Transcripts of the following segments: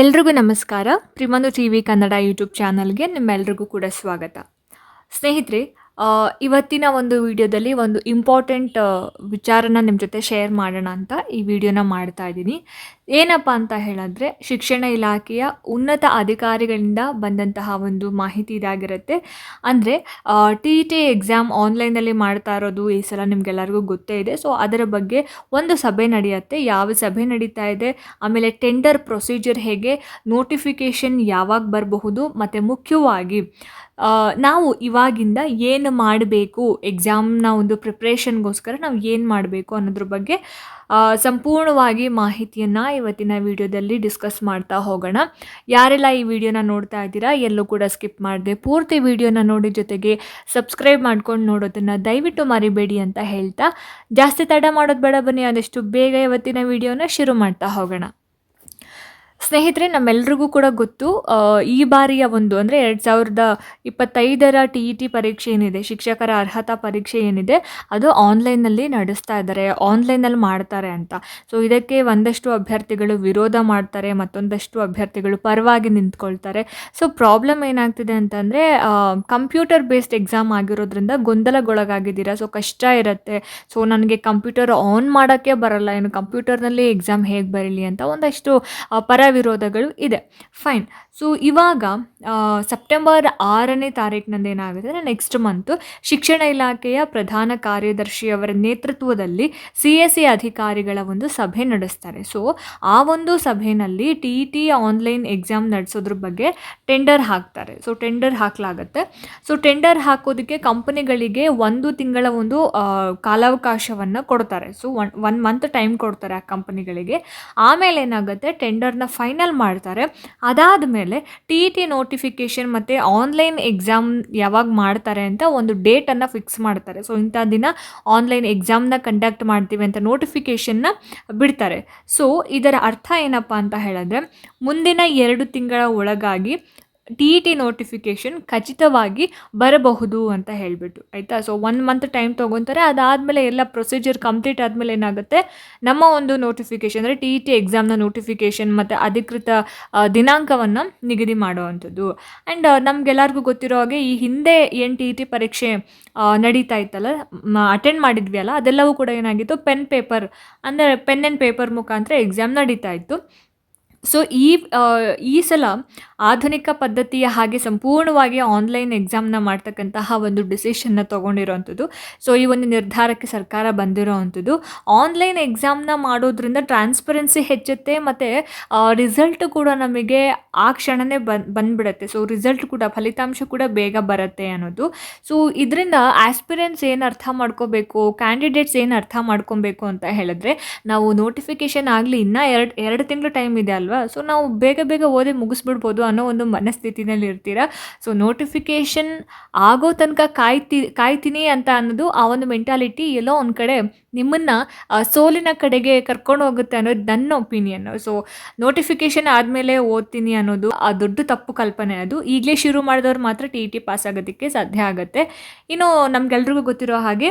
ಎಲ್ರಿಗೂ ನಮಸ್ಕಾರ. ಪ್ರಿಮನು ಟಿ ವಿ ಕನ್ನಡ ಯೂಟ್ಯೂಬ್ ಚಾನಲ್ಗೆ ನಿಮ್ಮೆಲ್ರಿಗೂ ಕೂಡ ಸ್ವಾಗತ. ಸ್ನೇಹಿತರೆ ಇವತ್ತಿನ ಒಂದು ವಿಡಿಯೋದಲ್ಲಿ ಒಂದು ಇಂಪಾರ್ಟೆಂಟ್ ವಿಚಾರನ ನಿಮ್ಮ ಜೊತೆ ಶೇರ್ ಮಾಡೋಣ ಅಂತ ಈ ವಿಡಿಯೋನ ಮಾಡ್ತಾ ಇದ್ದೀನಿ. ಏನಪ್ಪ ಅಂತ ಹೇಳಿದ್ರೆ, ಶಿಕ್ಷಣ ಇಲಾಖೆಯ ಉನ್ನತ ಅಧಿಕಾರಿಗಳಿಂದ ಬಂದಂತಹ ಒಂದು ಮಾಹಿತಿ ಇದಾಗಿರುತ್ತೆ. ಅಂದರೆ ಟಿ ಟಿ ಎಕ್ಸಾಮ್ ಆನ್ಲೈನಲ್ಲಿ ಮಾಡ್ತಾ ಇರೋದು ಈ ಸಲ ನಿಮಗೆಲ್ಲರಿಗೂ ಗೊತ್ತೇ ಇದೆ. ಸೊ ಅದರ ಬಗ್ಗೆ ಒಂದು ಸಭೆ ನಡೆಯುತ್ತೆ. ಯಾವ ಸಭೆ ನಡೀತಾ ಇದೆ? ಆಮೇಲೆ ಟೆಂಡರ್ ಪ್ರೊಸೀಜರ್ ಹೇಗೆ? ನೋಟಿಫಿಕೇಷನ್ ಯಾವಾಗ ಬರಬಹುದು? ಮತ್ತು ಮುಖ್ಯವಾಗಿ ನಾವು ಇವಾಗಿಂದ ಏನು ಮಾಡಬೇಕು? ಎಕ್ಸಾಮ್ನ ಒಂದು ಪ್ರಿಪ್ರೇಷನ್ಗೋಸ್ಕರ ನಾವು ಏನು ಮಾಡಬೇಕು ಅನ್ನೋದ್ರ ಬಗ್ಗೆ ಸಂಪೂರ್ಣವಾಗಿ ಮಾಹಿತಿಯನ್ನು ಇವತ್ತಿನ ವಿಡಿಯೋದಲ್ಲಿ ಡಿಸ್ಕಸ್ ಮಾಡ್ತಾ ಹೋಗೋಣ. ಯಾರೆಲ್ಲ ಈ ವಿಡಿಯೋನ ನೋಡ್ತಾ ಇದ್ದೀರಾ, ಎಲ್ಲೂ ಕೂಡ ಸ್ಕಿಪ್ ಮಾಡಿದೆ, ಪೂರ್ತಿ ವಿಡಿಯೋನ ನೋಡಿ ಜೊತೆಗೆ ಸಬ್ಸ್ಕ್ರೈಬ್ ಮಾಡ್ಕೊಂಡು ನೋಡೋದನ್ನು ದಯವಿಟ್ಟು ಮರಿಬೇಡಿ ಅಂತ ಹೇಳ್ತಾ, ಜಾಸ್ತಿ ತಡ ಮಾಡೋದು ಬೇಡ ಬನ್ನಿ, ಆದಷ್ಟು ಬೇಗ ಇವತ್ತಿನ ವಿಡಿಯೋನ ಶುರು ಮಾಡ್ತಾ ಹೋಗೋಣ. ಸ್ನೇಹಿತರೆ, ನಮ್ಮೆಲ್ರಿಗೂ ಕೂಡ ಗೊತ್ತು ಈ ಬಾರಿಯ ಒಂದು ಅಂದರೆ ಎರಡು ಸಾವಿರದ ಇಪ್ಪತ್ತೈದರ ಟಿ ಇ ಟಿ ಪರೀಕ್ಷೆ ಏನಿದೆ, ಶಿಕ್ಷಕರ ಅರ್ಹತಾ ಪರೀಕ್ಷೆ ಏನಿದೆ, ಅದು ಆನ್ಲೈನ್ನಲ್ಲಿ ನಡೆಸ್ತಾ ಇದ್ದಾರೆ ಆನ್ಲೈನಲ್ಲಿ ಮಾಡ್ತಾರೆ ಅಂತ. ಸೊ ಇದಕ್ಕೆ ಒಂದಷ್ಟು ಅಭ್ಯರ್ಥಿಗಳು ವಿರೋಧ ಮಾಡ್ತಾರೆ, ಮತ್ತೊಂದಷ್ಟು ಅಭ್ಯರ್ಥಿಗಳು ಪರವಾಗಿ ನಿಂತ್ಕೊಳ್ತಾರೆ. ಸೊ ಪ್ರಾಬ್ಲಮ್ ಏನಾಗ್ತಿದೆ ಅಂತಂದರೆ ಕಂಪ್ಯೂಟರ್ ಬೇಸ್ಡ್ ಎಕ್ಸಾಮ್ ಆಗಿರೋದ್ರಿಂದ ಗೊಂದಲಗೊಳಗಾಗಿದ್ದೀರಾ? ಸೊ ಕಷ್ಟ ಇರುತ್ತೆ. ಸೊ ನನಗೆ ಕಂಪ್ಯೂಟರ್ ಆನ್ ಮಾಡೋಕ್ಕೆ ಬರಲ್ಲ ಏನು ಕಂಪ್ಯೂಟರ್ನಲ್ಲಿ ಎಕ್ಸಾಮ್ ಹೇಗೆ ಬರಲಿ ಅಂತ ಒಂದಷ್ಟು ಪರ ವಿರೋಧಗಳು ಇದೆ. ಫೈನ್ ಸೊ ಇವಾಗ ಸೆಪ್ಟೆಂಬರ್ ಆರನೇ ತಾರೀಕಿನಂದು ಏನಾಗುತ್ತೆ ನೆಕ್ಸ್ಟ್ ಮಂತು ಶಿಕ್ಷಣ ಇಲಾಖೆಯ ಪ್ರಧಾನ ಕಾರ್ಯದರ್ಶಿಯವರ ನೇತೃತ್ವದಲ್ಲಿ ಸಿ ಎಸ್ ಸಿ ಅಧಿಕಾರಿಗಳ ಒಂದು ಸಭೆ ನಡೆಸ್ತಾರೆ. ಸೊ ಆ ಒಂದು ಸಭೆಯಲ್ಲಿ T E T online exam ನಡೆಸೋದ್ರ ಬಗ್ಗೆ ಟೆಂಡರ್ ಹಾಕ್ತಾರೆ. ಸೊ ಟೆಂಡರ್ ಹಾಕಲಾಗತ್ತೆ. ಸೊ ಟೆಂಡರ್ ಹಾಕೋದಕ್ಕೆ ಕಂಪನಿಗಳಿಗೆ ಒಂದು ತಿಂಗಳ ಒಂದು ಕಾಲಾವಕಾಶವನ್ನು ಕೊಡ್ತಾರೆ. So one one month time ಕೊಡ್ತಾರೆ ಆ ಕಂಪನಿಗಳಿಗೆ ಆಮೇಲೆ ಏನಾಗುತ್ತೆ? ಟೆಂಡರ್ನ ಫೈನಲ್ ಮಾಡ್ತಾರೆ. ಅದಾದ ಮೇಲೆ ಟಿ ಇ ಟಿ ನೋಟಿಫಿಕೇಷನ್ ಮತ್ತು ಆನ್ಲೈನ್ ಎಕ್ಸಾಮ್ ಯಾವಾಗ ಮಾಡ್ತಾರೆ ಅಂತ ಒಂದು ಡೇಟನ್ನು ಫಿಕ್ಸ್ ಮಾಡ್ತಾರೆ. ಸೊ ಇಂಥ ದಿನ ಆನ್ಲೈನ್ ಎಕ್ಸಾಮ್ನ ಕಂಡಕ್ಟ್ ಮಾಡ್ತೀವಿ ಅಂತ ನೋಟಿಫಿಕೇಷನ್ನ ಬಿಡ್ತಾರೆ. ಸೊ ಇದರ ಅರ್ಥ ಏನಪ್ಪ ಅಂತ ಹೇಳಿದ್ರೆ ಮುಂದಿನ ಎರಡು ತಿಂಗಳ ಒಳಗಾಗಿ ಟಿ ಇ ಟಿ ನೋಟಿಫಿಕೇಷನ್ ಖಚಿತವಾಗಿ ಬರಬಹುದು ಅಂತ ಹೇಳಿಬಿಟ್ಟು, ಆಯಿತಾ? ಸೊ ಒನ್ ಮಂತ್ ಟೈಮ್ ತೊಗೊತಾರೆ, ಅದಾದಮೇಲೆ ಎಲ್ಲ ಪ್ರೊಸೀಜರ್ ಕಂಪ್ಲೀಟ್ ಆದಮೇಲೆ ಏನಾಗುತ್ತೆ? ನಮ್ಮ ಒಂದು ನೋಟಿಫಿಕೇಷನ್ ಅಂದರೆ ಟಿ ಇ ಟಿ ಎಕ್ಸಾಮ್ನ ನೋಟಿಫಿಕೇಷನ್ ಮತ್ತು ಅಧಿಕೃತ ದಿನಾಂಕವನ್ನು ನಿಗದಿ ಮಾಡುವಂಥದ್ದು. ಆ್ಯಂಡ್ ನಮಗೆಲ್ಲರಿಗೂ ಗೊತ್ತಿರೋ ಹಾಗೆ ಈ ಹಿಂದೆ ಏನು ಟಿ ಇ ಟಿ ಪರೀಕ್ಷೆ ನಡೀತಾ ಇತ್ತಲ್ಲ ಅಟೆಂಡ್ ಮಾಡಿದ್ವಿ ಅಲ್ಲ ಅದೆಲ್ಲವೂ ಕೂಡ ಏನಾಗಿತ್ತು? ಪೆನ್ ಪೇಪರ್ ಅಂದರೆ ಪೆನ್ ಆ್ಯಂಡ್ ಪೇಪರ್ ಮುಖಾಂತರ ಎಕ್ಸಾಮ್ ನಡೀತಾ ಇತ್ತು. ಸೊ ಈ ಈ ಸಲ ಆಧುನಿಕ ಪದ್ಧತಿಯ ಹಾಗೆ ಸಂಪೂರ್ಣವಾಗಿ ಆನ್ಲೈನ್ ಎಕ್ಸಾಮ್ನ ಮಾಡ್ತಕ್ಕಂತಹ ಒಂದು ಡಿಸಿಷನ್ನ ತೊಗೊಂಡಿರೋವಂಥದ್ದು ಸೊ ಈ ಒಂದು ನಿರ್ಧಾರಕ್ಕೆ ಸರ್ಕಾರ ಬಂದಿರೋವಂಥದ್ದು ಆನ್ಲೈನ್ ಎಕ್ಸಾಮ್ನ ಮಾಡೋದ್ರಿಂದ ಟ್ರಾನ್ಸ್ಪರೆನ್ಸಿ ಹೆಚ್ಚುತ್ತೆ ಮತ್ತು ರಿಸಲ್ಟ್ ಕೂಡ ನಮಗೆ ಆ ಕ್ಷಣನೇ ಬಂದು, ಬಂದ್ಬಿಡುತ್ತೆ. ಸೊ ರಿಸಲ್ಟ್ ಕೂಡ, ಫಲಿತಾಂಶ ಕೂಡ ಬೇಗ ಬರುತ್ತೆ ಅನ್ನೋದು. ಸೊ ಇದರಿಂದ ಆಸ್ಪಿರೆನ್ಸ್ ಏನು ಅರ್ಥ ಮಾಡ್ಕೋಬೇಕು ಕ್ಯಾಂಡಿಡೇಟ್ಸ್ ಏನು ಅರ್ಥ ಮಾಡ್ಕೊಬೇಕು ಅಂತ ಹೇಳಿದ್ರೆ, ನಾವು ನೋಟಿಫಿಕೇಶನ್ ಆಗಲಿ, ಇನ್ನೂ ಎರಡು ಎರಡು ತಿಂಗಳು ಟೈಮ್ ಇದೆ ಅಲ್ವಾ? ಸೊ ನಾವು ಬೇಗ ಬೇಗ ಓದಿ ಮುಗಿಸ್ಬಿಡ್ಬೋದು ಅನ್ನೋ ಒಂದು ಮನಸ್ಥಿತಿನಲ್ಲಿ ಇರ್ತೀರಾ? ಸೊ ನೋಟಿಫಿಕೇಷನ್ ಆಗೋ ತನಕ ಕಾಯ್ತಿ, ಕಾಯ್ತೀನಿ ಅಂತ ಅನ್ನೋದು ಆ ಒಂದು ಮೆಂಟಾಲಿಟಿ ಎಲ್ಲೋ ಒಂದು ಕಡೆ ನಿಮ್ಮನ್ನು ಸೋಲಿನ ಕಡೆಗೆ ಕರ್ಕೊಂಡು ಹೋಗುತ್ತೆ ಅನ್ನೋದು ನನ್ನ ಒಪಿನಿಯನ್ ಸೊ ನೋಟಿಫಿಕೇಷನ್ ಆದಮೇಲೆ ಓದ್ತೀನಿ ಅನ್ನೋದು ಆ ದೊಡ್ಡ ತಪ್ಪು ಕಲ್ಪನೆ ಅದು. ಈಗಲೇ ಶುರು ಮಾಡಿದವ್ರು ಮಾತ್ರ ಟಿ ಟಿ ಪಾಸ್ ಆಗೋದಕ್ಕೆ ಸಾಧ್ಯ ಆಗುತ್ತೆ. ಇನ್ನು ನಮ್ಗೆಲ್ರಿಗೂ ಗೊತ್ತಿರೋ ಹಾಗೆ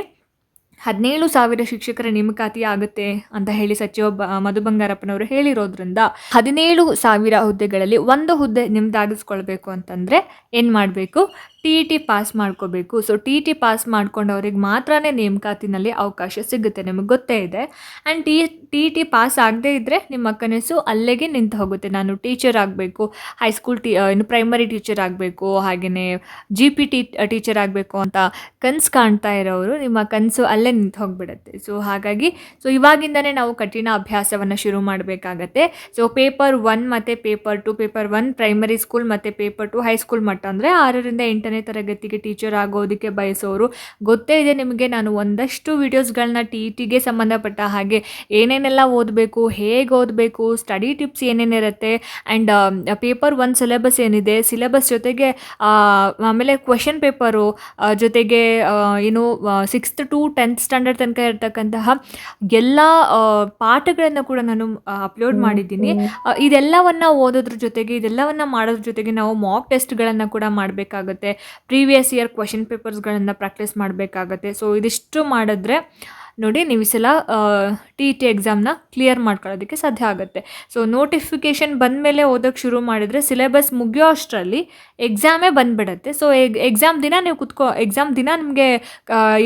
ಹದಿನೇಳು ಸಾವಿರ ಶಿಕ್ಷಕರ ನೇಮಕಾತಿ ಆಗುತ್ತೆ ಅಂತ ಹೇಳಿ ಸಚಿವ ಮಧು ಬಂಗಾರಪ್ಪನವರು ಹೇಳಿರೋದ್ರಿಂದ ಹದಿನೇಳು ಸಾವಿರ ಹುದ್ದೆಗಳಲ್ಲಿ ಒಂದು ಹುದ್ದೆ ನಿಮ್ದಾಗಿಸ್ಕೊಳ್ಬೇಕು ಅಂತಂದ್ರೆ ಏನು ಮಾಡಬೇಕು? ಟಿ ಇ ಟಿ ಪಾಸ್ ಮಾಡ್ಕೋಬೇಕು. So T E T pass ಮಾಡ್ಕೊಂಡವ್ರಿಗೆ ಮಾತ್ರ ನೇಮಕಾತಿನಲ್ಲಿ ಅವಕಾಶ ಸಿಗುತ್ತೆ, ನಿಮಗೆ ಗೊತ್ತೇ ಇದೆ. And T T E T pass ಆಗದೇ ಇದ್ದರೆ ನಿಮ್ಮ ಕನಸು ಅಲ್ಲಿಗೆ ನಿಂತು ಹೋಗುತ್ತೆ. ನಾನು ಟೀಚರ್ ಆಗಬೇಕು ಹೈಸ್ಕೂಲ್ ಟಿ ಇನ್ನು ಪ್ರೈಮರಿ ಟೀಚರ್ ಆಗಬೇಕು ಹಾಗೆಯೇ ಜಿ ಪಿ ಟಿ ಟೀಚರ್ ಆಗಬೇಕು ಅಂತ ಕನಸು ಕಾಣ್ತಾ ಇರೋರು ನಿಮ್ಮ ಕನಸು ಅಲ್ಲೇ ನಿಂತು ಹೋಗಿಬಿಡುತ್ತೆ. ಸೊ ಹಾಗಾಗಿ ಸೊ ಇವಾಗಿಂದನೇ ನಾವು ಕಠಿಣ ಅಭ್ಯಾಸವನ್ನು ಶುರು ಮಾಡಬೇಕಾಗತ್ತೆ. ಸೊ ಪೇಪರ್ ಒನ್ ಮತ್ತು paper two paper one primary school ಮತ್ತು ಪೇಪರ್ ಟು ಹೈಸ್ಕೂಲ್ ಮಟ್ಟ ಅಂದರೆ ಆರರಿಂದ ಎಂಟನೇ ತರಗತಿಗೆ ಟೀಚರ್ ಆಗೋದಕ್ಕೆ ಬಯಸೋರು. ಗೊತ್ತೇ ಇದೆ ನಿಮಗೆ ನಾನು ಒಂದಷ್ಟು ವೀಡಿಯೋಸ್ಗಳನ್ನ ಟಿ ಟಿಗೆ ಸಂಬಂಧಪಟ್ಟ ಹಾಗೆ ಏನೇನೆಲ್ಲ ಓದಬೇಕು ಹೇಗೆ ಓದಬೇಕು ಸ್ಟಡಿ ಟಿಪ್ಸ್ ಏನೇನಿರುತ್ತೆ ಆ್ಯಂಡ್ ಪೇಪರ್ ಒನ್ ಸಿಲೆಬಸ್ ಏನಿದೆ ಸಿಲೆಬಸ್ ಜೊತೆಗೆ ಆಮೇಲೆ ಕ್ವೆಶನ್ ಪೇಪರು ಜೊತೆಗೆ ಏನು ಸಿಕ್ಸ್ತ್ ಟು ಟೆಂತ್ ಸ್ಟ್ಯಾಂಡರ್ಡ್ ತನಕ ಇರತಕ್ಕಂತಹ ಎಲ್ಲ ಪಾಠಗಳನ್ನು ಕೂಡ ನಾನು ಅಪ್ಲೋಡ್ ಮಾಡಿದ್ದೀನಿ. ಇದೆಲ್ಲವನ್ನ ಓದೋದ್ರ ಜೊತೆಗೆ ಇದೆಲ್ಲವನ್ನ ಮಾಡೋದ್ರ ಜೊತೆಗೆ ನಾವು ಮಾಕ್ ಟೆಸ್ಟ್ಗಳನ್ನು ಕೂಡ ಮಾಡಬೇಕಾಗುತ್ತೆ. ಪ್ರೀವಿಯಸ್ ಇಯರ್ ಕ್ವಶನ್ ಪೇಪರ್ಸ್ಗಳನ್ನು ಪ್ರಾಕ್ಟೀಸ್ ಮಾಡಬೇಕಾಗತ್ತೆ. ಸೊ ಇದಿಷ್ಟು ಮಾಡಿದ್ರೆ ನೋಡಿ ನೀವು ಈ ಸಲ ಟಿ ಇ ಟಿ ಎಕ್ಸಾಮ್ನ ಕ್ಲಿಯರ್ ಮಾಡ್ಕೊಳ್ಳೋದಕ್ಕೆ ಸಾಧ್ಯ ಆಗುತ್ತೆ. ಸೊ ನೋಟಿಫಿಕೇಷನ್ ಬಂದಮೇಲೆ ಓದೋಕ್ಕೆ ಶುರು ಮಾಡಿದರೆ ಸಿಲೆಬಸ್ ಮುಗಿಯೋ ಅಷ್ಟರಲ್ಲಿ ಎಕ್ಸಾಮೇ ಬಂದ್ಬಿಡತ್ತೆ. ಸೊ ಎಕ್ಸಾಮ್ ದಿನ ನೀವು ಕುತ್ಕೋ ಎಕ್ಸಾಮ್ ದಿನ ನಿಮಗೆ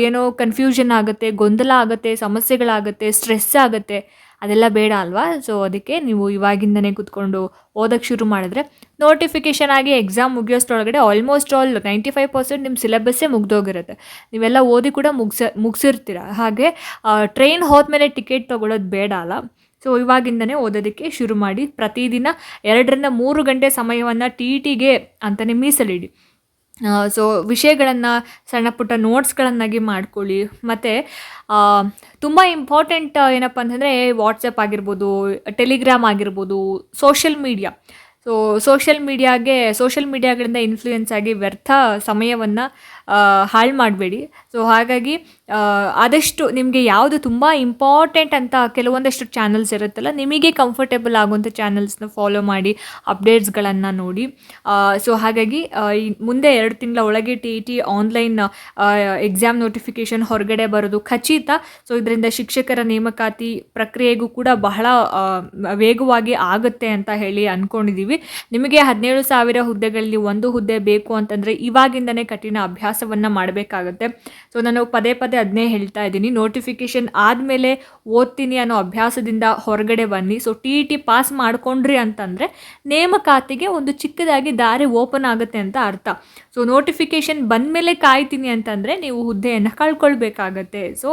ಏನೋ ಕನ್ಫ್ಯೂಷನ್ ಆಗುತ್ತೆ, ಗೊಂದಲ ಆಗುತ್ತೆ, ಸಮಸ್ಯೆಗಳಾಗುತ್ತೆ ಸ್ಟ್ರೆಸ್ ಆಗುತ್ತೆ. ಅದೆಲ್ಲ ಬೇಡ ಅಲ್ವಾ? ಸೊ ಅದಕ್ಕೆ ನೀವು ಇವಾಗಿಂದನೇ ಕೂತ್ಕೊಂಡು ಓದೋಕ್ಕೆ ಶುರು ಮಾಡಿದ್ರೆ ನೋಟಿಫಿಕೇಷನ್ ಆಗಿ exam ಮುಗಿಯೋಷ್ಟೊಳಗಡೆ almost all ninety five percent ನಿಮ್ಮ ಸಿಲೆಬಸ್ಸೇ ಮುಗ್ದೋಗಿರುತ್ತೆ. ನೀವೆಲ್ಲ ಓದಿ ಕೂಡ ಮುಗಿಸ, ಮುಗಿಸಿರ್ತೀರ. ಹಾಗೆ ಟ್ರೈನ್ ಹೋದ್ಮೇಲೆ ಟಿಕೆಟ್ ತೊಗೊಳೋದು ಬೇಡ ಅಲ್ಲ. ಸೊ ಇವಾಗಿಂದನೇ ಓದೋದಕ್ಕೆ ಶುರು ಮಾಡಿ ಪ್ರತಿದಿನ ಎರಡರಿಂದ ಮೂರು ಗಂಟೆ ಸಮಯವನ್ನು ಟಿ ಟಿಗೆ ಅಂತಲೇ ಮೀಸಲಿಡಿ. ಸೊ ವಿಷಯಗಳನ್ನು ಸಣ್ಣ ಪುಟ್ಟ ನೋಟ್ಸ್ಗಳನ್ನಾಗಿ ಮಾಡ್ಕೊಳ್ಳಿ. ಮತ್ತು ತುಂಬ ಇಂಪಾರ್ಟೆಂಟ್ ಏನಪ್ಪ ಅಂತಂದರೆ ವಾಟ್ಸಪ್ ಆಗಿರ್ಬೋದು ಟೆಲಿಗ್ರಾಮ್ ಆಗಿರ್ಬೋದು ಸೋಷಿಯಲ್ ಮೀಡಿಯಾ ಸೊ ಸೋಷಿಯಲ್ ಮೀಡಿಯಾಗೆ ಸೋಷಿಯಲ್ ಮೀಡಿಯಾಗಳಿಂದ ಇನ್ಫ್ಲೂಯೆನ್ಸ್ ಆಗಿ ವ್ಯರ್ಥ ಸಮಯವನ್ನು ಹಾಳು ಮಾಡಬೇಡಿ. ಸೊ ಹಾಗಾಗಿ ಆದಷ್ಟು ನಿಮಗೆ ಯಾವುದು ತುಂಬ ಇಂಪಾರ್ಟೆಂಟ್ ಅಂತ ಕೆಲವೊಂದಷ್ಟು ಚಾನಲ್ಸ್ ಇರುತ್ತಲ್ಲ, ನಿಮಗೆ ಕಂಫರ್ಟೇಬಲ್ ಆಗುವಂಥ ಚಾನಲ್ಸ್ನ ಫಾಲೋ ಮಾಡಿ ಅಪ್ಡೇಟ್ಸ್ಗಳನ್ನು ನೋಡಿ. ಸೊ ಹಾಗಾಗಿ ಮುಂದೆ ಎರಡು ತಿಂಗಳ ಒಳಗೆ T E T online exam notification ಹೊರಗಡೆ ಬರೋದು ಖಚಿತ. ಸೊ ಇದರಿಂದ ಶಿಕ್ಷಕರ ನೇಮಕಾತಿ ಪ್ರಕ್ರಿಯೆಗೂ ಕೂಡ ಬಹಳ ವೇಗವಾಗಿ ಆಗುತ್ತೆ ಅಂತ ಹೇಳಿ ಅಂದ್ಕೊಂಡಿದ್ದೀವಿ ನಿಮಗೆ ಹದಿನೇಳು ಸಾವಿರ ಹುದ್ದೆಗಳಲ್ಲಿ ಒಂದು ಹುದ್ದೆ ಬೇಕು ಅಂತಂದರೆ ಇವಾಗಿಂದನೇ ಕಠಿಣ ಅಭ್ಯಾಸವನ್ನು ಮಾಡಬೇಕಾಗುತ್ತೆ. ಸೊ ನಾನು ಪದೇ ಪದೇ ಅದನ್ನೇ ಹೇಳ್ತಾ ಇದ್ದೀನಿ. ನೋಟಿಫಿಕೇಷನ್ ಆದಮೇಲೆ ಓದ್ತೀನಿ ಅನ್ನೋ ಅಭ್ಯಾಸದಿಂದ ಹೊರಗಡೆ ಬನ್ನಿ. So T E T pass ಮಾಡಿಕೊಂಡ್ರಿ ಅಂತಂದರೆ ನೇಮಕಾತಿಗೆ ಒಂದು ಚಿಕ್ಕದಾಗಿ ದಾರಿ ಓಪನ್ ಆಗುತ್ತೆ ಅಂತ ಅರ್ಥ. ಸೊ ನೋಟಿಫಿಕೇಷನ್ ಬಂದಮೇಲೆ ಕಾಯ್ತೀನಿ ಅಂತಂದರೆ ನೀವು ಹುದ್ದೆಯನ್ನು ಕಳ್ಕೊಳ್ಬೇಕಾಗತ್ತೆ. ಸೊ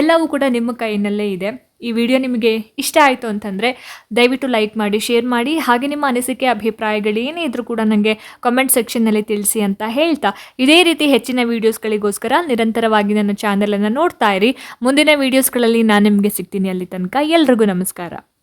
ಎಲ್ಲವೂ ಕೂಡ ನಿಮ್ಮ ಕೈನಲ್ಲೇ ಇದೆ. ಈ ವಿಡಿಯೋ ನಿಮಗೆ ಇಷ್ಟ ಆಯಿತು ಅಂತಂದರೆ ದಯವಿಟ್ಟು ಲೈಕ್ ಮಾಡಿ, ಶೇರ್ ಮಾಡಿ, ಹಾಗೆ ನಿಮ್ಮ ಅನಿಸಿಕೆ, ಅಭಿಪ್ರಾಯಗಳು ಏನೇ ಇದ್ರೂ ಕೂಡ ನನಗೆ ಕಮೆಂಟ್ ಸೆಕ್ಷನ್ನಲ್ಲಿ ತಿಳಿಸಿ ಅಂತ ಹೇಳ್ತಾ. ಇದೇ ರೀತಿ ಹೆಚ್ಚಿನ ವೀಡಿಯೋಸ್ಗಳಿಗೋಸ್ಕರ ನಿರಂತರವಾಗಿ ನನ್ನ ಚಾನಲನ್ನು ನೋಡ್ತಾ ಇರಿ. ಮುಂದಿನ ವೀಡಿಯೋಸ್ಗಳಲ್ಲಿ ನಾನು ನಿಮಗೆ ಸಿಗ್ತೀನಿ ಅಲ್ಲಿ ತನಕ. ಎಲ್ರಿಗೂ ನಮಸ್ಕಾರ.